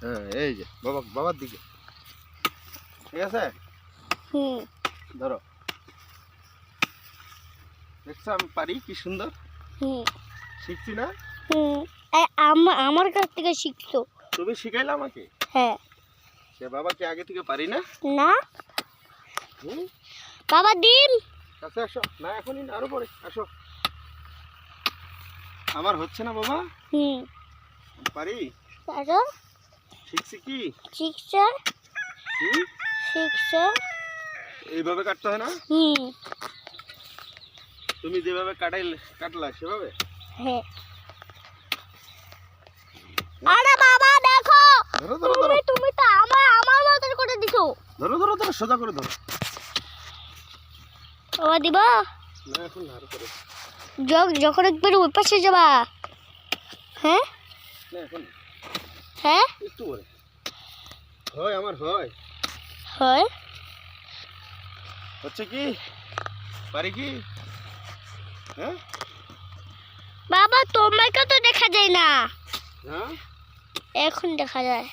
হ্যাঁ এই যে বাবা বাবার দিকে। ঠিক আছে? হুম। ধরো। দেখছ আমি পারি কি সুন্দর? হুম। শিখছি না? হুম। আমার কাছ থেকে শিখছো। তুমি শিখাইলে আমাকে? হ্যাঁ। সে বাবাকে আগে থেকে পারি না? না। হুম? বাবা ডিম! কাছে আসো। না এখনই না আরও পরে। আসো। আমার হচ্ছে না বাবা? হুম। পারি? আরও শিখছি কি? শিখছো হুম এইভাবে কাটতে হয় না? হুম। তুমি যেভাবে কাটাইলে কাটলা সেভাবে? হ্যাঁ। আরে বাবা দেখো! ধরো ধরো ধরো। তুমি তো আমার আমার মতন করে দিছো। ধরো ধরো ধরো সোজা করে ধরো। বাবা দিব? না এখন না আরও যখন একবার ওই পাশে যাবা। হ্যাঁ? না এখন না, হ্যাঁ? একটু হয় আমার হয়। হয়? হচ্ছে কি? পারি কি? হ্যাঁ? বাবা তোমাকে তো দেখা যায় না। হ্যাঁ? এখন দেখা যায়।